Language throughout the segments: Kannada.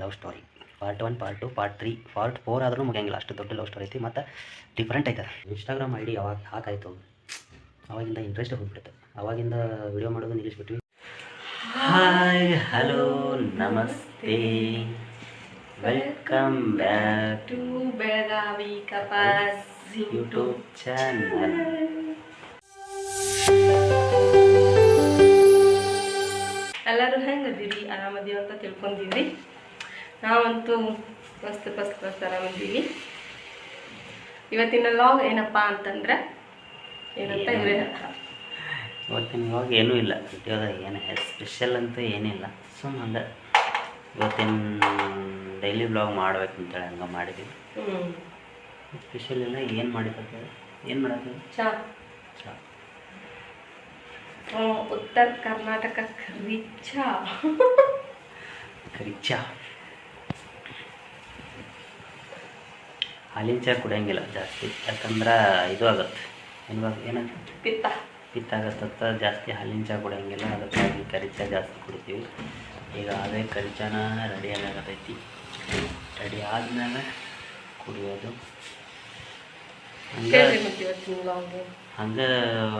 Love story part one part two part three part four ಆದರೂ ಮುಗಿಯಂಗಿಲ್ಲ. ಅಷ್ಟು ದೊಡ್ಡ ಲವ್ ಸ್ಟೋರಿ ಐತಿ ಮತ್ತು ಡಿಫ್ರೆಂಟ್ ಐತೆ ಇನ್ಸ್ಟಾಗ್ರಾಮ್ ಐ ಡಿ ಯಾವಾಗ ಹಾಕಾಯ್ತು? ಅವಾಗಿಂದ ಇಂಟ್ರೆಸ್ಟ್ ಹೋಗ್ಬಿಡುತ್ತೆ. ಅವಾಗಿಂದ ವಿಡಿಯೋ ಮಾಡೋದು ನಿಲ್ಲಿಸ್ಬಿಟ್ವಿ. ಹಾಯ್ ಹಲೋ ನಮಸ್ತೆ. Welcome back to Belagavi Kapas YouTube channel ಎಲ್ಲರೂ ಹೆಂಗದಿರಿ ಆರಾಮದೀವಿ ಅಂತ ತಿಳ್ಕೊಂಡಿದ್ರಿ ನಾವಂತೂ ಮಸ್ತ್ ಮಸ್ತ್ ಮಸ್ತ್ ಆರಾಮಿದ್ದೀವಿ ಇವತ್ತಿನ ಲಾಗ್ ಏನಪ್ಪ ಅಂತಂದ್ರೆ ಏನಂತ ಇವರೇ ಇವೇ ಇವತ್ತಿನ ಲಾಗ್ ಏನೂ ಇಲ್ಲ. ವಿಡಿಯೋದಾಗ ಏನು ಸ್ಪೆಷಲ್ ಅಂತೂ ಏನಿಲ್ಲ ಸುಮ್ಮ ಹಂಗೆ ಇವತ್ತಿನ ಡೈಲಿ ಬ್ಲಾಗ್ ಮಾಡ್ಬೇಕಂತೇಳಿ ಹಂಗೆ ಮಾಡಿದ್ವಿ. ಸ್ಪೆಷಲ್ ಇಲ್ಲ. ಏನು ಮಾಡಿದ್ರೆ ಏನು ಮಾಡೋದು? ಚಾ. ಚಾ. ಉತ್ತರ ಕರ್ನಾಟಕ ಕರಿ ಚಾ. ಕರಿ ಚಾ. ಹಾಲಿನ ಚಾ ಕುಡಿಯಂಗಿಲ್ಲ ಜಾಸ್ತಿ. ಯಾಕಂದ್ರೆ ಇದು ಆಗತ್ತೆ. ಏನು ಏನಾಗುತ್ತೆ ಪಿತ್ತ. ಪಿತ್ತ ಆಗತ್ತತ್ತ ಜಾಸ್ತಿ ಹಾಲಿನ ಚಾ ಕುಡಿಯಂಗಿಲ್ಲ. ಅದಕ್ಕಾಗಿ ಕರಿ ಚಾ ಜಾಸ್ತಿ ಕುಡಿತೀವಿ. ಈಗ ಅದೇ ಕರಿ ಚಾನ ರೆಡಿ ಆಗತೈತಿ ರೆಡಿ ಆದ್ಮೇಲೆ ಕುಡಿಯೋದು. ಹಂಗೆ ಹಂಗೆ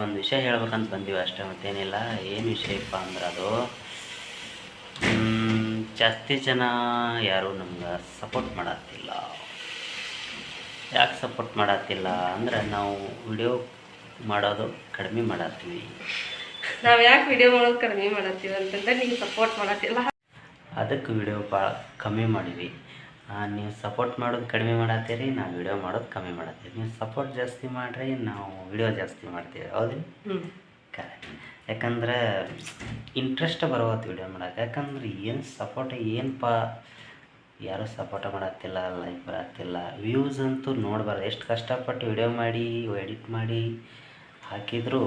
ಒಂದು ವಿಷಯ ಹೇಳ್ಬೇಕಂತ ಬಂದೀವಿ ಅಷ್ಟೇ ಮತ್ತೇನಿಲ್ಲ. ಏನು ವಿಷಯಪ್ಪ ಅಂದ್ರೆ ಅದು ಜಾಸ್ತಿ ಜನ ಯಾರು ನಮ್ಗೆ ಸಪೋರ್ಟ್ ಮಾಡತ್ತಿಲ್ಲ ಯಾಕೆ ಸಪೋರ್ಟ್ ಮಾಡತ್ತಿಲ್ಲ ಅಂದ್ರೆ ನಾವು ವಿಡಿಯೋ ಮಾಡೋದು ಕಡಿಮೆ ಮಾಡತ್ತೀವಿ ನಾವು ಯಾಕೆ ವಿಡಿಯೋ ಮಾಡೋದು ಕಡಿಮೆ ಮಾಡತ್ತೀವಿ ಅಂತಂದ್ರೆ ನೀವು ಸಪೋರ್ಟ್ ಮಾಡತ್ತಿಲ್ಲ ಅದಕ್ಕೆ ವಿಡಿಯೋ ಭಾಳ ಕಮ್ಮಿ ಮಾಡಿವಿ ನೀವು ಸಪೋರ್ಟ್ ಮಾಡೋದು ಕಡಿಮೆ ಮಾಡತ್ತೀರಿ ನಾವು ವಿಡಿಯೋ ಮಾಡೋದು ಕಮ್ಮಿ ಮಾಡತ್ತೀವಿ ನೀವು ಸಪೋರ್ಟ್ ಜಾಸ್ತಿ ಮಾಡಿರಿ ನಾವು ವಿಡಿಯೋ ಜಾಸ್ತಿ ಮಾಡ್ತೀವಿ. ಹೌದು ಕರೆಕ್ಟ್ ಯಾಕಂದ್ರೆ ಇಂಟ್ರೆಸ್ಟ್ ಬರುವತ್ತು ವಿಡಿಯೋ ಮಾಡೋಕೆ ಯಾಕಂದ್ರೆ ಏನು ಸಪೋರ್ಟ್ ಏನಪ್ಪ ಯಾರೂ ಸಪೋರ್ಟ್ ಮಾಡತ್ತಿಲ್ಲ ಲೈಕ್ ಬರತ್ತಿಲ್ಲ. ವ್ಯೂಸ್ ಅಂತೂ ನೋಡಬಾರ್ದು. ಎಷ್ಟು ಕಷ್ಟಪಟ್ಟು ವಿಡಿಯೋ ಮಾಡಿ ಎಡಿಟ್ ಮಾಡಿ ಹಾಕಿದರೂ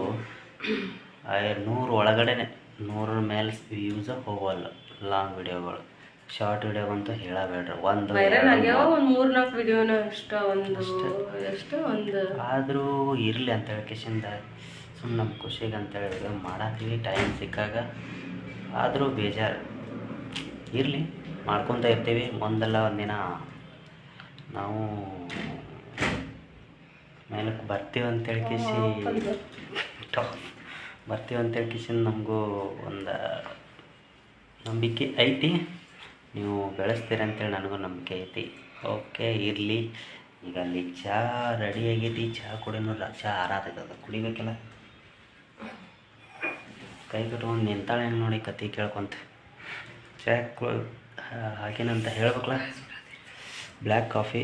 ನೂರು ಒಳಗಡೆನೆ ನೂರ ಮೇಲೆ ವ್ಯೂಸ ಹೋಗಲ್ಲ ಲಾಂಗ್ ವಿಡಿಯೋಗಳು ಶಾರ್ಟ್ ವಿಡಿಯೋಗಂತೂ ಹೇಳಬೇಡ್ರಿ. ಒಂದು ನಾಲ್ಕು ವಿಡಿಯೋನ ಅಷ್ಟ ಒಂದು ಎಷ್ಟು ಒಂದು ಆದರೂ ಇರಲಿ ಅಂತ ಹೇಳಿ ಕಿಶಿಂದ ಸುಮ್ಮನೆ ನಮ್ಮ ಖುಷಿಗೆ ಅಂತೇಳಿ ವಿಡಿಯೋ ಟೈಮ್ ಸಿಕ್ಕಾಗ ಆದರೂ ಬೇಜಾರು. ಇರಲಿ. ಮಾಡ್ಕೊತ ಇರ್ತೀವಿ. ಒಂದಲ್ಲ ಒಂದಿನ ನಾವು ಮೇಲಕ್ಕೆ ಬರ್ತೀವಿ ಅಂತೇಳಿ ಕಿಸಿ ಬರ್ತೀವಿ. ಅಂತೇಳಿ ಕಿಸಿನ ನಮಗೂ ಒಂದು ನಂಬಿಕೆ ಐತಿ. ನೀವು ಬೆಳೆಸ್ತೀರ ಅಂತೇಳಿ ನನಗೂ ನಂಬಿಕೆ ಐತಿ. ಓಕೆ ಇರಲಿ. ಈಗ ಅಲ್ಲಿ ಚಹಾ ರೆಡಿ ಆಗೈತಿ. ಚಹಾ ಕುಡಿನಲ್ಲ ಚಹಾ ಆರಾತೈತದ ಕುಡಿಬೇಕಲ್ಲ? ಕೈ ಕಟ್ಕೊಂಡು ನಿಂತಾಳೆ ನೋಡಿ ಕತೆ ಕೇಳ್ಕೊಂತ. ಚಹಾ ಕು ಹಾಕಿನಂತ ಹೇಳ್ಬೇಕಲ್ಲ? ಬ್ಲ್ಯಾಕ್ ಕಾಫಿ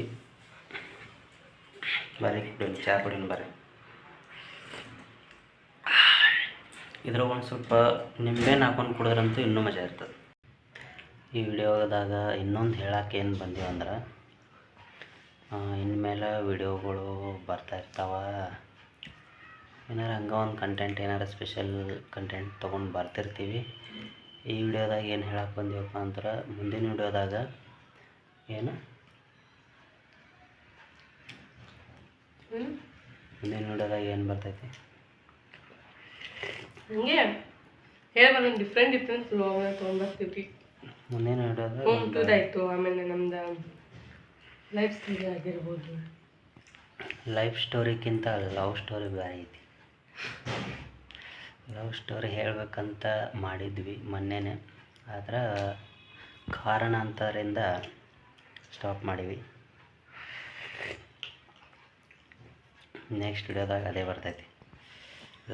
ಬರ್ರಿ ಕುಡಿಯೋಣ ಚಹಾ ಕುಡಿಯೋಣ ಬರ್ರಿ ಇದ್ರಾಗ ಒಂದು ಸ್ವಲ್ಪ ನಿಂಬೆನ ಹಾಕೊಂಡು ಕುಡಿದ್ರಂತೂ ಇನ್ನೂ ಮಜಾ ಇರ್ತದೆ. ಈ ವಿಡಿಯೋದಾಗ ಇನ್ನೊಂದು ಹೇಳಕ್ಕೆ ಏನು ಬಂದೀವಿ ಅಂದ್ರೆ ಇನ್ಮೇಲೆ ವಿಡಿಯೋಗಳು ಬರ್ತಾ ಇರ್ತಾವ. ಏನಾರು ಹಂಗೆ ಒಂದು ಕಂಟೆಂಟ್ ಏನಾರು ಸ್ಪೆಷಲ್ ಕಂಟೆಂಟ್ ತೊಗೊಂಡು ಬರ್ತಿರ್ತೀವಿ. ಈ ವಿಡಿಯೋದಾಗ ಏನು ಹೇಳಕ್ಕೆ ಬಂದೀವಪ್ಪ ಅಂದ್ರೆ ಮುಂದಿನ ವಿಡಿಯೋದಾಗ ಏನು? ಮುಂದಿನ ವಿಡಿಯೋದಾಗ ಏನು ಬರ್ತೈತಿ? ಹಂಗೆ ಹೇಳ್ಬಾರ ಡಿಫ್ರೆಂಟ್ ಡಿಫ್ರೆಂಟ್ ಫ್ಲೋನ ತೊಗೊಂಡ್ಬರ್ತೀವಿ ಮುಂದಿನ ವಿಡಿಯೋದಾಗ ಆಯಿತು. ಆಮೇಲೆ ನಮ್ದು ಲೈಫ್ ಸ್ಟೋರಿ ಆಗಿರ್ಬೋದು. ಲೈಫ್ ಸ್ಟೋರಿಗಿಂತ ಲವ್ ಸ್ಟೋರಿ ಬೇರೆ ಐತಿ. ಲವ್ ಸ್ಟೋರಿ ಹೇಳಬೇಕಂತ ಮಾಡಿದ್ವಿ ಮೊನ್ನೆನೆ. ಆದ್ರೆ ಕಾರಣಾಂತರದಿಂದ ಸ್ಟಾಪ್ ಮಾಡೀವಿ ನೆಕ್ಸ್ಟ್ ವಿಡಿಯೋದಾಗ ಅದೇ ಬರ್ತೈತಿ.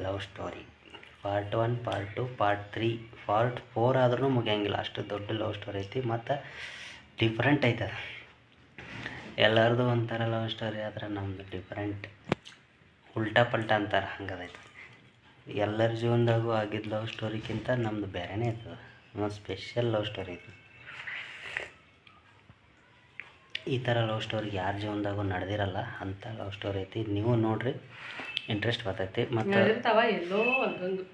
Love story part one part two part three part four ಆದ್ರೂ ಮುಗಿಯಂಗಿಲ್ಲ. ಅಷ್ಟು ದೊಡ್ಡ ಲವ್ ಸ್ಟೋರಿ ಐತಿ ಮತ್ತು ಡಿಫ್ರೆಂಟ್ ಐತೆ ಅದು. ಎಲ್ಲರದು ಒಂಥರ ಲವ್ ಸ್ಟೋರಿ ಆದ್ರೆ ನಮ್ಮದು ಡಿಫ್ರೆಂಟ್ ಉಲ್ಟಾ ಪಲ್ಟಾ ಅಂತಾರೆ ಹಂಗದೈತೆ. ಎಲ್ಲರ ಜೀವನದಾಗೂ ಆಗಿದ್ದ ಲವ್ ಸ್ಟೋರಿಗಿಂತ ನಮ್ದು ಬೇರೆನೇ ಇತ್ತು ಒಂದು ಸ್ಪೆಷಲ್ ಲವ್ ಸ್ಟೋರಿ ಐತಿ ಈ ಥರ ಲವ್ ಸ್ಟೋರಿ ಯಾರ ಜೀವನದಾಗೂ ನಡೆದಿರಲ್ಲ ಅಂಥ ಲವ್ ಸ್ಟೋರಿ ಐತಿ. ನೀವು ನೋಡ್ರಿ ಇಂಟ್ರೆಸ್ಟ್ ಬರ್ತೈತಿ. ಮತ್ತು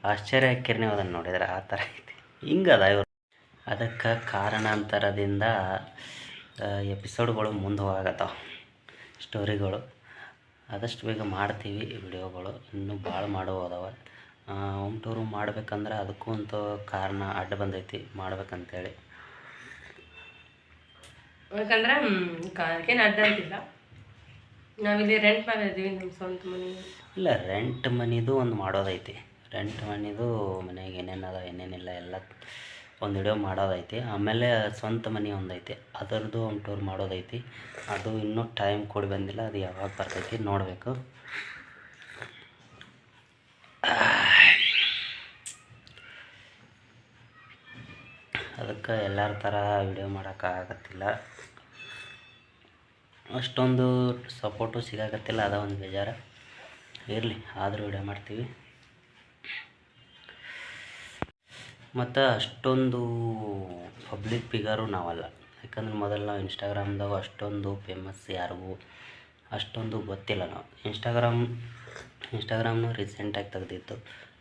ಆಶ್ಚರ್ಯ ನೀವು ಅದನ್ನು ನೋಡಿದ್ರೆ ಆ ಥರ ಐತಿ. ಹಿಂಗದ ಇವರು. ಅದಕ್ಕೆ ಕಾರಣಾಂತರದಿಂದ ಎಪಿಸೋಡ್ಗಳು ಮುಂದೆ ಹೋಗತ್ತಾವ ಸ್ಟೋರಿಗಳು ಆದಷ್ಟು ಬೇಗ ಮಾಡ್ತೀವಿ ವಿಡಿಯೋಗಳು ಇನ್ನೂ ಭಾಳ ಮಾಡೋ ಅದಾವ ಹೋಮ್ ಟೂರು ಮಾಡ್ಬೇಕಂದ್ರೆ ಅದಕ್ಕೂ ಅಂತ ಕಾರಣ ಅಡ್ಡ ಬಂದೈತಿ ಮಾಡ್ಬೇಕಂತೇಳಿ. ಯಾಕಂದ್ರೆ ಕಾಲ್ಕೇನು ಅಡ್ಡ ಇದ್ದಿಲ್ಲ ನಾವಿಲ್ಲಿ ರೆಂಟ್ ಮೇಲೆ ಇದ್ದೀವಿ ನಮ್ಮ ಸ್ವಂತ ಮನೆ. ಇಲ್ಲ ರೆಂಟ್ ಮನಿದು ಒಂದು ಮಾಡೋದೈತಿ. ರೆಂಟ್ ಮನಿದು ಮನೆಗೆ ಏನೇನದ ಏನೇನಿಲ್ಲ ಎಲ್ಲ ಒಂದು ವಿಡಿಯೋ ಮಾಡೋದೈತಿ. ಆಮೇಲೆ ಸ್ವಂತ ಮನೆ ಒಂದೈತಿ. ಅದರದ್ದು ಒಂದು ಟೂರ್ ಮಾಡೋದೈತಿ. ಅದು ಇನ್ನೂ ಟೈಮ್ ಕೊಡಿ ಬಂದಿಲ್ಲ ಅದು ಯಾವಾಗ ಬರ್ತೈತಿ ನೋಡಬೇಕು. ಅದಕ್ಕೆ ಎಲ್ಲರ ಥರ ವಿಡಿಯೋ ಮಾಡೋಕ್ಕಾಗತ್ತಿಲ್ಲ. ಅಷ್ಟೊಂದು ಸಪೋರ್ಟು ಸಿಗಕತ್ತಿಲ್ಲ, ಅದ ಒಂದು ಬೇಜಾರು. ಇರಲಿ, ಆದರೂ ವಿಡಿಯೋ ಮಾಡ್ತೀವಿ. ಮತ್ತು ಅಷ್ಟೊಂದು ಪಬ್ಲಿಕ್ ಫಿಗರು ನಾವಲ್ಲ. ಯಾಕಂದ್ರೆ ಮೊದಲು ನಾವು ಇನ್ಸ್ಟಾಗ್ರಾಮ್ದಾಗ ಅಷ್ಟೊಂದು ಫೇಮಸ್ ಯಾರಿಗೂ ಅಷ್ಟೊಂದು ಗೊತ್ತಿಲ್ಲ ನಾವು. ಇನ್ಸ್ಟಾಗ್ರಾಮ್ ಇನ್ಸ್ಟಾಗ್ರಾಮ್ನು ರೀಸೆಂಟಾಗಿ ತೆಗ್ದಿತ್ತು.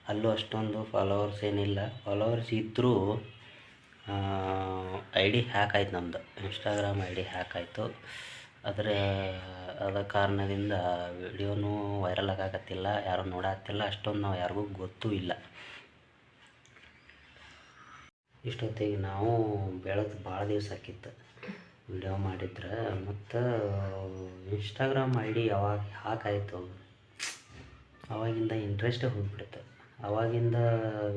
ಅಲ್ಲೂ ಅಷ್ಟೊಂದು ಫಾಲೋವರ್ಸ್ ಏನಿಲ್ಲ. ಫಾಲೋವರ್ಸ್ ಇದ್ದರೂ ಐ ಡಿ ಹ್ಯಾಕ್ ಆಯ್ತು ನಮ್ಮದು ಇನ್ಸ್ಟಾಗ್ರಾಮ್ ಐ ಡಿ ಹ್ಯಾಕ್ ಆಯಿತು. ಅದರ ಅದ ಕಾರಣದಿಂದ ವಿಡಿಯೋನೂ ವೈರಲ್ ಆಗಾಕತ್ತಿಲ್ಲ. ಯಾರೂ ನೋಡಾಕತ್ತಿಲ್ಲ. ಅಷ್ಟೊಂದು ನಾವು ಯಾರಿಗೂ ಗೊತ್ತೂ ಇಲ್ಲ. ಇಷ್ಟೊತ್ತಿಗೆ ನಾವು ಬೆಳೆದು ಭಾಳ ದಿವಸ ಆಕಿತ್ತು. ವಿಡಿಯೋ ಮಾಡಿದ್ರೆ ಮತ್ತು ಇನ್ಸ್ಟಾಗ್ರಾಮ್ ಐ ಡಿ ಯಾವಾಗ ಹಾಕಾಯಿತು ಅವಾಗಿಂದ ಇಂಟ್ರೆಸ್ಟೇ ಹೋಗ್ಬಿಡ್ತು. ಅವಾಗಿಂದ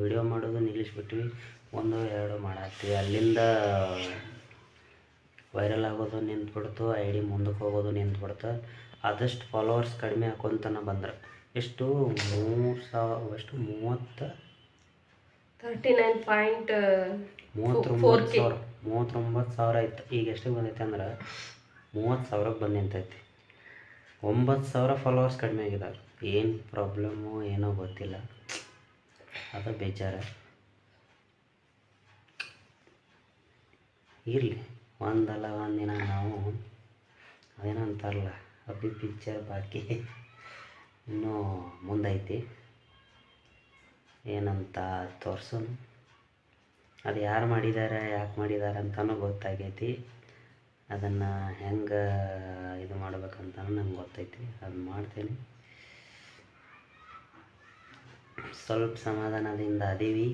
ವಿಡಿಯೋ ಮಾಡೋದು ನಿಲ್ಲಿಸ್ಬಿಟ್ವಿ. ಒಂದು ಎರಡು ಮಾಡಾಕ್ತೀವಿ. ಅಲ್ಲಿಂದ ವೈರಲ್ ಆಗೋದು ನಿಂತ್ಬಿಡ್ತು. ಐ ಡಿ ಮುಂದಕ್ಕೆ ಹೋಗೋದು ನಿಂತ್ಬಿಡ್ತು. ಆದಷ್ಟು ಫಾಲೋವರ್ಸ್ ಕಡಿಮೆ ಹಾಕೊಂತನ ಬಂದ್ರೆ. ಎಷ್ಟು ಮೂರು ಸಾವಿರ ಎಷ್ಟು ಮೂವತ್ತು ತರ್ಟಿ ನೈನ್ ಪಾಯಿಂಟ್ ಮೂವತ್ತೊಂಬತ್ತು ಸಾವಿರ. ಮೂವತ್ತೊಂಬತ್ತು ಸಾವಿರ ಆಯ್ತು. ಈಗ ಎಷ್ಟಿಗೆ ಬಂದೈತೆ ಅಂದ್ರೆ ಮೂವತ್ತು ಸಾವಿರಕ್ಕೆ ಬಂದು ನಿಂತೈತಿ ಒಂಬತ್ತು ಸಾವಿರ ಫಾಲೋವರ್ಸ್ ಕಡಿಮೆ ಆಗಿದ್ದಾರೆ ಏನು ಪ್ರಾಬ್ಲಮ್ಮು ಏನೋ ಗೊತ್ತಿಲ್ಲ. ಅದು ಬೇಜಾರು. ಇರಲಿ. ಒಂದಲ್ಲ ಒಂದಿನ ನಾವು ಅದೇನಂತಾರಲ್ಲ ಅಬ್ಬಿ ಪಿಕ್ಚರ್ ಬಾಕಿ. ಇನ್ನೂ ಮುಂದೈತಿ. ಏನಂತ ತೋರ್ಸೋನು ಅದು ಯಾರು ಮಾಡಿದ್ದಾರೆ ಯಾಕೆ ಮಾಡಿದ್ದಾರೆ ಅಂತಲೂ ಗೊತ್ತಾಗೈತಿ. ಅದನ್ನು ಹೆಂಗೆ ಇದು ಮಾಡ್ಬೇಕಂತ ನಂಗೆ ಗೊತ್ತೈತಿ. ಅದು ಮಾಡ್ತೀನಿ. ಸ್ವಲ್ಪ ಸಮಾಧಾನದಿಂದ ಅದೀವಿ.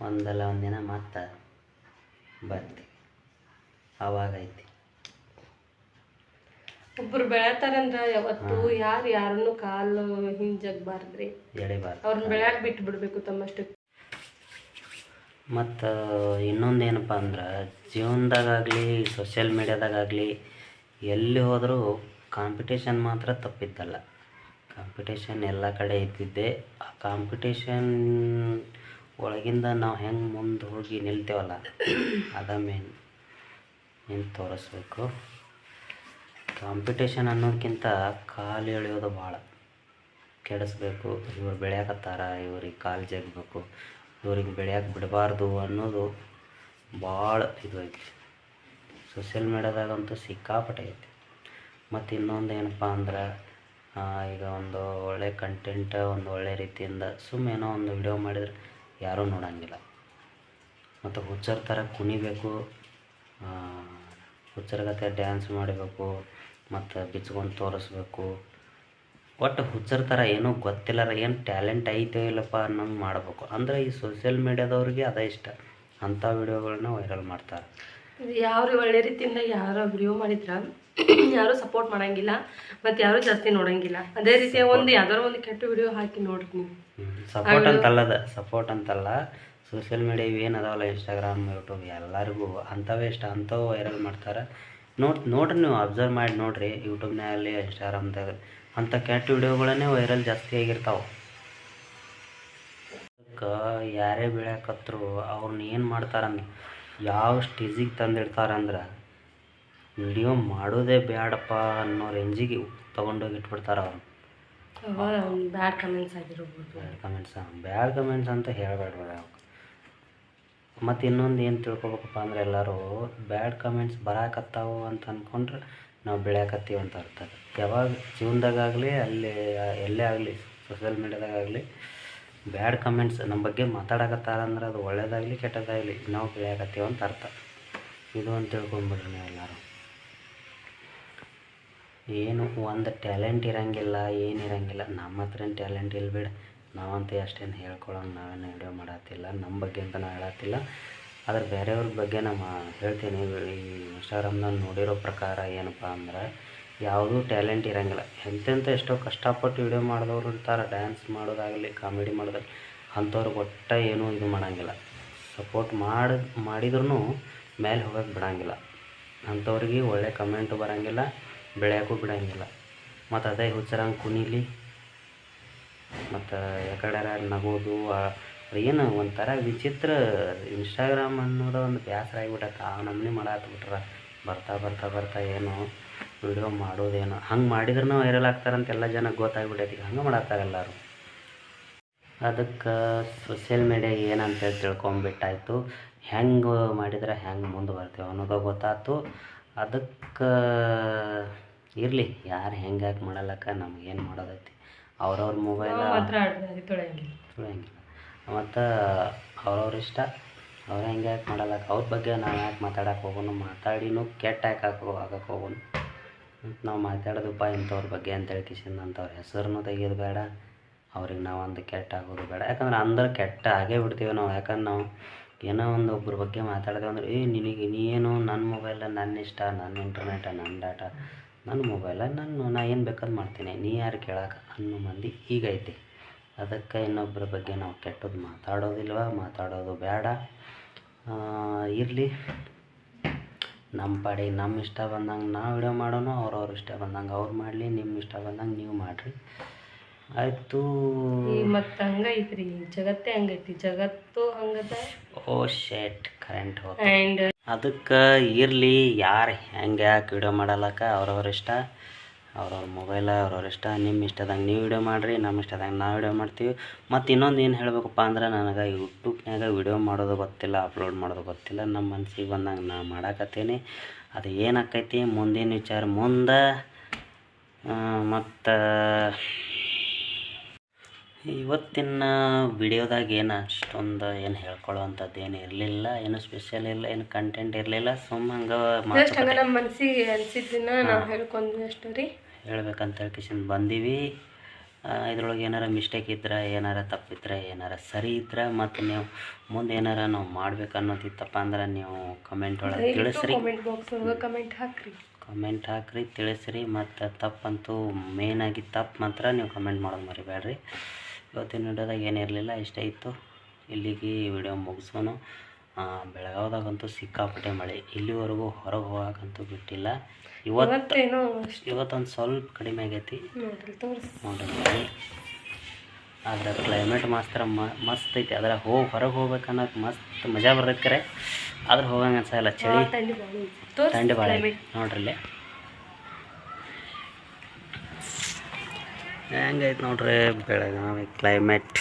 ಒಂದಲ್ಲ ಒಂದಿನ ಮತ್ತೆ ಬರ್ತೀವಿ ಅವಾಗೈತಿ. ಒಬ್ಬರು ಬೆಳತಾರಂದ್ರ ಯಾವತ್ತು ಯಾರು ಯಾರನ್ನು ಕಾಲು ಹಿಂಜಗ್ಬಾರ್ದ್ರಿ. ಅವ್ರನ್ನ ಬೆಳ್ಯಾಕ್ ಬಿಟ್ಟು ಬಿಡಬೇಕು ತಮ್ಮಷ್ಟು ಮತ್ತು ಇನ್ನೊಂದು ಏನಪ್ಪ ಅಂದ್ರೆ ಜೀವನದಾಗಲಿ ಸೋಷಿಯಲ್ ಮೀಡ್ಯಾದಾಗಲಿ ಎಲ್ಲಿ ಹೋದರೂ ಕಾಂಪಿಟೇಷನ್ ಮಾತ್ರ ತಪ್ಪಿದ್ದಲ್ಲ. ಕಾಂಪಿಟೇಷನ್ ಎಲ್ಲ ಕಡೆ ಇದ್ದಿದ್ದೆ. ಆ ಕಾಂಪಿಟೇಷನ್ ಒಳಗಿಂದ ನಾವು ಹೆಂಗೆ ಮುಂದೆ ಹೋಗಿ ನಿಲ್ತೇವಲ್ಲ, ಅದ ಮೇನ್ ಏನು ತೋರಿಸ್ಬೇಕು. ಕಾಂಪಿಟೇಷನ್ ಅನ್ನೋದಕ್ಕಿಂತ ಕಾಲು ಎಳೆಯೋದು ಭಾಳ ಕೆಡಿಸ್ಬೇಕು, ಇವ್ರು ಬೆಳೆಯಕತ್ತಾರ, ಇವ್ರಿಗೆ ಕಾಲು ಜಗ್ಬೇಕು. ಇವ್ರಿಗೆ ಬೆಳೆಯಕ್ಕೆ ಬಿಡಬಾರ್ದು ಅನ್ನೋದು ಭಾಳ ಇದು ಐತಿ. ಸೋಷಿಯಲ್ ಮೀಡ್ಯಾದಾಗಂತೂ ಸಿಕ್ಕಾಪಟ್ಟೆ ಐತಿ ಮತ್ತು ಇನ್ನೊಂದು ಏನಪ್ಪ ಅಂದ್ರೆ ಈಗ ಒಂದು ಒಳ್ಳೆ ಕಂಟೆಂಟ್ ಒಂದು ಒಳ್ಳೆ ರೀತಿಯಿಂದ ಸುಮ್ಮನೆ ಏನೋ ಒಂದು ವಿಡಿಯೋ ಮಾಡಿದ್ರೆ ಯಾರೂ ನೋಡೋಂಗಿಲ್ಲ. ಮತ್ತು ಹುಚ್ಚರ ಥರ ಕುಣಿಬೇಕು ಆ, ಹುಚ್ಚರ ಗತೆ ಡ್ಯಾನ್ಸ್ ಮಾಡಬೇಕು ಮತ್ತು ಬಿಚ್ಕೊಂಡು ತೋರಿಸ್ಬೇಕು. ಒಟ್ಟು ಹುಚ್ಚರ ಥರ ಏನೂ ಗೊತ್ತಿಲ್ಲರ ಏನು ಟ್ಯಾಲೆಂಟ್ ಐತೋ ಇಲ್ಲಪ್ಪ ಅನ್ನೋಂಗೆ ಮಾಡಬೇಕು. ಅಂದರೆ ಈ ಸೋಷಿಯಲ್ ಮೀಡ್ಯಾದವ್ರಿಗೆ ಅದೇ ಇಷ್ಟ. ಅಂಥ ವಿಡಿಯೋಗಳನ್ನ ವೈರಲ್ ಮಾಡ್ತಾರೆ. ಯಾರು ಒಳ್ಳೆ ರೀತಿಯಿಂದ ಯಾರು ವಿಡಿಯೋ ಮಾಡಿದ್ರ ಯಾರು ಸಪೋರ್ಟ್ ಮಾಡಂಗಿಲ್ಲ ಮತ್ತು ಯಾರು ಜಾಸ್ತಿ ನೋಡಂಗಿಲ್ಲ. ಅದೇ ರೀತಿ ಒಂದು ಯಾವ್ದಾರು ಒಂದು ಕೆಟ್ಟ ವಿಡಿಯೋ ಹಾಕಿ ನೋಡ್ರಿ ನೀವು. ಸಪೋರ್ಟ್ ಅಂತಲ್ಲದ ಸಪೋರ್ಟ್ ಅಂತಲ್ಲ. ಸೋಷಿಯಲ್ ಮೀಡಿಯಾ ಏನು ಅದಾವಲ್ಲ ಇನ್ಸ್ಟಾಗ್ರಾಮ್ ಯೂಟ್ಯೂಬ್ ಎಲ್ಲರಿಗೂ ಅಂಥವೇ ಇಷ್ಟ. ಅಂಥವು ವೈರಲ್ ಮಾಡ್ತಾರೆ. ನೋಡಿ ನೋಡ್ರಿ ನೀವು ಅಬ್ಸರ್ವ್ ಮಾಡಿ ನೋಡ್ರಿ ಯೂಟ್ಯೂಬ್ನಾಗಲಿ ಇನ್ಸ್ಟಾಗ್ರಾಮ್ದಾಗ ಅಂಥ ಕೆಟ್ಟ ವಿಡಿಯೋಗಳನ್ನೇ ವೈರಲ್ ಜಾಸ್ತಿ ಆಗಿರ್ತಾವೆ. ಅದಕ್ಕೆ ಯಾರೇ ಬೀಳಕತ್ರು ಅವ್ರನ್ನ ಏನು ಮಾಡ್ತಾರಂದ್ರೆ ಯಾವ ಸ್ಟೇಜಿಗೆ ತಂದಿಡ್ತಾರಂದ್ರೆ ವಿಡಿಯೋ ಮಾಡೋದೇ ಬೇಡಪ್ಪ ಅನ್ನೋ ರೇಂಜಿಗೆ ತೊಗೊಂಡೋಗಿ ಇಟ್ಬಿಡ್ತಾರೆ ಅವ್ರು ಬ್ಯಾಡ್ ಕಮೆಂಟ್ಸ್ ಆಗಿರ್ಬೋದು. ಬ್ಯಾಡ್ ಕಮೆಂಟ್ಸ್ ಬ್ಯಾಡ್ ಕಮೆಂಟ್ಸ್ ಅಂತ ಹೇಳಬೇಡ ಮತ್ತು ಇನ್ನೊಂದು ಏನು ತಿಳ್ಕೊಬೇಕಪ್ಪ ಅಂದ್ರೆ ಎಲ್ಲರೂ ಬ್ಯಾಡ್ ಕಮೆಂಟ್ಸ್ ಬರಾಕತ್ತಾವು ಅಂತ ಅಂದ್ಕೊಂಡ್ರೆ ನಾವು ಬೆಳೆಯಕತ್ತೀವಿ ಅಂತ ಅರ್ಥ ಯಾವಾಗ ಜೀವನದಾಗಲಿ ಅಲ್ಲಿ, ಎಲ್ಲೇ ಆಗಲಿ ಸೋಷಿಯಲ್ ಮೀಡ್ಯಾದಾಗಲಿ ಬ್ಯಾಡ್ ಕಮೆಂಟ್ಸ್ ನಮ್ಮ ಬಗ್ಗೆ ಮಾತಾಡಕತ್ತಾರ ಅಂದ್ರೆ ಅದು ಒಳ್ಳೇದಾಗಲಿ, ಕೆಟ್ಟದಾಗಲಿ ನಾವು ಬೆಳೆಯಕತ್ತೀವಿ ಅಂತ ಅರ್ಥ. ಇದು ಅಂತ ತಿಳ್ಕೊಂಬಿಡ್ರಿ ನೀವು ಎಲ್ಲರೂ. ಏನು ಒಂದು ಟ್ಯಾಲೆಂಟ್ ಇರಂಗಿಲ್ಲ, ಏನು ಇರಂಗಿಲ್ಲ. ನಮ್ಮ ಹತ್ರ ಟ್ಯಾಲೆಂಟ್ ಇಲ್ಲ ಬಿಡು ನಾವಂತೂ ಅಷ್ಟೇನು ಹೇಳ್ಕೊಳಂಗೆ ನಾವೇನು ವಿಡಿಯೋ ಮಾಡತ್ತಿಲ್ಲ ನಮ್ಮ ಬಗ್ಗೆ ಅಂತ ನಾವು ಹೇಳತ್ತಿಲ್ಲ ಆದ್ರೆ ಬೇರೆಯವ್ರ ಬಗ್ಗೆ ನಮ್ಮ ಹೇಳ್ತೀನಿ. ಈ ಇನ್ಸ್ಟಾಗ್ರಾಮ್ನಲ್ಲಿ ನೋಡಿರೋ ಪ್ರಕಾರ ಏನಪ್ಪ ಅಂದ್ರೆ ಯಾವುದೂ ಟ್ಯಾಲೆಂಟ್ ಇರೋಂಗಿಲ್ಲ. ಎಂತೆಂಥ ಎಷ್ಟೋ ಕಷ್ಟಪಟ್ಟು ವಿಡಿಯೋ ಮಾಡಿದವ್ರು ಇರ್ತಾರೆ ಡ್ಯಾನ್ಸ್ ಮಾಡೋದಾಗಲಿ ಕಾಮಿಡಿ ಮಾಡೋದಾಗಲಿ ಅಂಥವ್ರಿಗೆ ಒಟ್ಟ ಏನೂ ಇದು ಮಾಡೋಂಗಿಲ್ಲ. ಸಪೋರ್ಟ್ ಮಾಡಿ ಮಾಡಿದ್ರೂ ಮೇಲೆ ಹೋಗಕ್ಕೆ ಬಿಡೋಂಗಿಲ್ಲ. ಅಂಥವ್ರಿಗೆ ಒಳ್ಳೆ ಕಮೆಂಟು ಬರೋಂಗಿಲ್ಲ ಬೆಳೆಯೋಕ್ಕೂ ಬಿಡೋಂಗಿಲ್ಲ. ಮತ್ತು ಅದೇ ಹುಚ್ಚರಂಗೆ ಕುಣಿಲಿ, ಮತ್ತು ಯಾಕಡೆ ನಗೋದು ಏನು ಒಂಥರ ವಿಚಿತ್ರ ಇನ್ಸ್ಟಾಗ್ರಾಮ್ ಅನ್ನೋದು ಒಂದು ಬೇಸರ ಆಗಿಬಿಟ್ಟೈತೆ. ಆ ನಮೂನಿ ಮಾಡಾತ್ಬಿಟ್ರ ಬರ್ತಾ ಬರ್ತಾ ಬರ್ತಾ ಏನು ವಿಡಿಯೋ ಮಾಡೋದೇನೋ. ಹಂಗೆ ಮಾಡಿದ್ರೂ ವೈರಲ್ ಆಗ್ತಾರಂತ ಎಲ್ಲ ಜನ ಗೊತ್ತಾಗ್ಬಿಟ್ಟೈತಿ. ಹಂಗೆ ಮಾಡತ್ತಾರ ಎಲ್ಲರೂ. ಅದಕ್ಕೆ ಸೋಷಿಯಲ್ ಮೀಡಿಯಾ ಏನಂತೇಳಿ ತಿಳ್ಕೊಂಬಿಟ್ಟಾಯಿತು. ಹೆಂಗೆ ಮಾಡಿದ್ರೆ ಹೆಂಗೆ ಮುಂದೆ ಬರ್ತೀವಿ ಅನ್ನೋದು ಗೊತ್ತಾಯ್ತು. ಅದಕ್ಕೆ ಇರಲಿ. ಯಾರು ಹೆಂಗೆ ಯಾಕೆ ಮಾಡಲಕ್ಕ ಏನು ಮಾಡೋದೈತಿ? ಅವ್ರವ್ರ ಮೊಬೈಲ್ ತೊಳೆಯಂಗಿಲ್ಲ. ಮತ್ತು ಅವ್ರವ್ರ ಇಷ್ಟ. ಅವ್ರು ಹೆಂಗೆ ಯಾಕೆ ಮಾಡಲ್ಲಕ್ಕ ಅವ್ರ ಬಗ್ಗೆ ನಾವು ಯಾಕೆ ಮಾತಾಡಕ್ಕೆ ಹೋಗೋನು, ಮಾತಾಡಿನೂ, ಕೆಟ್ಟ ಯಾಕೆ ಹಾಕೋ ಆಗಕ್ಕೆ ಹೋಗೋನು. ನಾವು ಮಾತಾಡೋದಪ್ಪ ಇಂಥವ್ರ ಬಗ್ಗೆ ಅಂತೇಳಿ ಕಿಶನ್ ಅಂಥವ್ರ ಹೆಸರನ್ನು ತೆಗಿಯೋದು ಬೇಡ. ಅವ್ರಿಗೆ ನಾವು ಒಂದು ಕೆಟ್ಟ ಆಗೋದು ಬೇಡ. ಯಾಕಂದ್ರೆ ಅಂದ್ರೆ ಕೆಟ್ಟ ಆಗೇ ಬಿಡ್ತೀವಿ ನಾವು. ಯಾಕಂದ್ರೆ ನಾವು ಏನೋ ಒಂದು ಒಬ್ರ ಬಗ್ಗೆ ಮಾತಾಡಿದೆ ಅಂದ್ರೆ ಏ ನಿನಗೆ ನೀನು ನನ್ನ ಮೊಬೈಲ ನನ್ನ ಇಷ್ಟ ನನ್ನ ಇಂಟರ್ನೆಟ ನನ್ನ ಡಾಟಾ ನನ್ನ ಮೊಬೈಲ ನನ್ನ ನಾ ಏನು ಬೇಕಾದ್ ಮಾಡ್ತೀನಿ. ನೀ ಯಾರು ಕೇಳಕ್ಕೆ ಅನ್ನೋ ಮಂದಿ ಈಗೈತಿ ಅದಕ್ಕೆ ಇನ್ನೊಬ್ಬರ ಬಗ್ಗೆ ನಾವು ಕೆಟ್ಟದ್ದು ಮಾತಾಡೋದಿಲ್ವ? ಮಾತಾಡೋದು ಬೇಡ. ಇರಲಿ. ನಮ್ಮ ಪಾಡಿಗೆ ನಮ್ಮ ಇಷ್ಟ ಬಂದಂಗೆ ನಾವು ವಿಡಿಯೋ ಮಾಡೋಣ ಅವ್ರವ್ರ ಇಷ್ಟ ಬಂದಂಗೆ ಅವ್ರು ಮಾಡಲಿ ನಿಮ್ಮ ಇಷ್ಟ ಬಂದಂಗೆ ನೀವು ಮಾಡಿರಿ. ಆಯಿತು. ಮತ್ತು ಹಂಗೈತ್ರಿ ಜಗತ್ತೇ ಹಂಗೈತಿ. ಜಗತ್ತು ಹಂಗದ? ಓ ಶೇಟ್ ಕರೆಂಟ್ ಆ್ಯಂಡ್ ಅದಕ್ಕೆ ಇರಲಿ ಯಾರು ಹೆಂಗೆ ಯಾಕೆ ವಿಡಿಯೋ ಮಾಡಲಕ್ಕ ಅವ್ರವ್ರ ಇಷ್ಟ. ಅವ್ರವ್ರ ಮೊಬೈಲ ಅವ್ರವ್ರ ಇಷ್ಟ ನಿಮ್ಮ ಇಷ್ಟದಂಗೆ ನೀವು ವಿಡಿಯೋ ಮಾಡಿರಿ ನಮ್ಮ ಇಷ್ಟದಂಗೆ ನಾವು ವಿಡಿಯೋ ಮಾಡ್ತೀವಿ. ಮತ್ತು ಇನ್ನೊಂದು ಏನು ಹೇಳಬೇಕಪ್ಪ ಅಂದ್ರೆ ನನಗೆ ಯೂಟ್ಯೂಬ್ನಾಗ ವಿಡಿಯೋ ಮಾಡೋದು ಗೊತ್ತಿಲ್ಲ ಅಪ್ಲೋಡ್ ಮಾಡೋದು ಗೊತ್ತಿಲ್ಲ. ನಮ್ಮ ಮನ್ಸಿಗೆ ಬಂದಂಗೆ ನಾ ಮಾಡಾಕತ್ತೀನಿ. ಅದು ಏನಾಕೈತಿ? ಮುಂದಿನ ವಿಚಾರ ಮುಂದೆ ಮತ್ತು ಇವತ್ತಿನ ವಿಡಿಯೋದಾಗ ಏನು ಅಷ್ಟೊಂದು ಏನು ಹೇಳ್ಕೊಳ್ಳೋವಂಥದ್ದು ಏನು ಇರಲಿಲ್ಲ ಏನು ಸ್ಪೆಷಲ್ ಇಲ್ಲ ಏನು ಕಂಟೆಂಟ್ ಇರಲಿಲ್ಲ. ಸುಮ್ಮ ಹಂಗೆ ನಮ್ಮ ಮನಸ್ಸಿಗೆ ಅನಿಸಿದ್ದನ್ನ ನಾವು ಹೇಳ್ಕೊಂಡ್ವಿ ಅಷ್ಟು ರೀ. ಹೇಳ್ಬೇಕಂತ ಕಿಶನ್ ಬಂದೀವಿ. ಇದ್ರೊಳಗೆ ಏನಾರ ಮಿಸ್ಟೇಕ್ ಇದ್ರೆ ಏನಾರ ತಪ್ಪಿದ್ರೆ ಏನಾರ ಸರಿ ಇದ್ರೆ ಮತ್ತು ನೀವು ಮುಂದೆ ಏನಾರ ನಾವು ಮಾಡ್ಬೇಕು ಅನ್ನೋದಿತ್ತಪ್ಪ ಅಂದ್ರೆ ನೀವು ಕಮೆಂಟ್ ಒಳಗೆ ತಿಳಿಸ್ರಿ. ಕಮೆಂಟ್ ಬಾಕ್ಸ್ ಒಳಗೆ ಕಮೆಂಟ್ ಹಾಕ್ರಿ. ಕಮೆಂಟ್ ಹಾಕ್ರಿ ತಿಳಿಸ್ರಿ ಮತ್ತು ತಪ್ಪಂತೂ ಮೇಯ್ನಾಗಿ ತಪ್ಪು ಮಾತ್ರ ನೀವು ಕಮೆಂಟ್ ಮಾಡೋದು ಮರಿಬೇಡ್ರಿ ಇವತ್ತಿನ ವಿಡಿಯೋದಾಗ ಏನಿರಲಿಲ್ಲ ಇಷ್ಟ ಇತ್ತು. ಇಲ್ಲಿಗೆ ವಿಡಿಯೋ ಮುಗಿಸೋನು ಬೆಳಗಾವ್ದಾಗಂತೂ ಸಿಕ್ಕಾಪಟ್ಟೆ ಮಳೆ. ಇಲ್ಲಿವರೆಗೂ ಹೊರಗೆ ಹೋಗಕ್ಕಂತೂ ಬಿಟ್ಟಿಲ್ಲ. ಇವತ್ತು ಇವತ್ತೊಂದು ಸ್ವಲ್ಪ ಕಡಿಮೆ ಆಗೈತಿ. ನೋಡಿರಿ ಆದ್ರೆ ಕ್ಲೈಮೇಟ್ ಮಾತ್ರ ಮಸ್ತ್ ಐತಿ. ಅದ್ರ ಹೋಗಿ ಹೊರಗೆ ಹೋಗ್ಬೇಕನ್ನೋಕ್ ಮಸ್ತ್ ಮಜಾ ಬರ್ತೈತೆ ಕರೆ. ಆದ್ರೆ ಹೋಗಂಗೆ ಅನ್ಸಲ್ಲ. ಚಳಿ ಥಂಡಿ ಬಾಳೆ ಭಾಳ. ನೋಡ್ರಿ ಹೆಂಗೈತೆ ನೋಡ್ರಿ ಬೆಳಗಾವಿ ಕ್ಲೈಮೇಟ್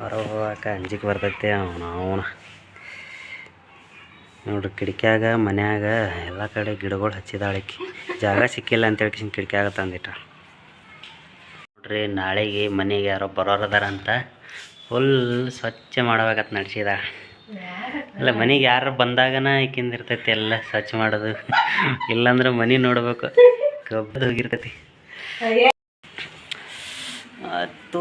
ಹೊರಗೆ ಹೋಗಕ್ಕೆ ಅಂಜಿಕೆ ಬರ್ತೈತಿ ಅವನ ಅವನ ನೋಡ್ರಿ, ಕಿಟಕಿಯಾಗ, ಮನ್ಯಾಗ ಎಲ್ಲ ಕಡೆ ಗಿಡಗಳು ಹಚ್ಚಿದಾಳೆ ಜಾಗ ಸಿಕ್ಕಿಲ್ಲ ಅಂತೇಳಿ ಕಿಶನ್ ಕಿಟಕಿಯಾಗ ತಂದಿಟ್ಟ ನೋಡ್ರಿ, ನಾಳೆಗೆ ಮನೆಗೆ ಯಾರೋ ಬರೋರದಾರ ಅಂತ ಫುಲ್ ಸ್ವಚ್ಛ ಮಾಡಬೇಕಂತ ನಡೆಸಿದ. ಅಲ್ಲ, ಮನೆಗೆ ಯಾರು ಬಂದಾಗನ ಇರ್ತೈತಿ, ಎಲ್ಲ ಸ್ವಚ್ಛ ಮಾಡೋದು. ಇಲ್ಲಾಂದ್ರೆ ಮನೆ ನೋಡ್ಬೇಕು. ಕಬ್ಬದ ಹೋಗಿರ್ತೈತಿ. ಮತ್ತು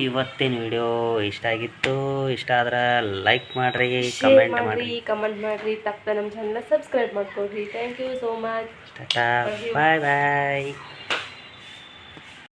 ಇವತ್ತಿನ ವಿಡಿಯೋ ಇಷ್ಟ ಆಗಿತ್ತು ಇಷ್ಟ ಆದ್ರೆ ಲೈಕ್ ಮಾಡ್ರಿ ಕಮೆಂಟ್ ಮಾಡ್ರಿ ಕಮೆಂಟ್ ಮಾಡ್ರಿ ತಕ್ಕ ನಮ್ಮ channel subscribe ಮಾಡ್ಕೊಡ್ರಿ thank you so much tata bye bye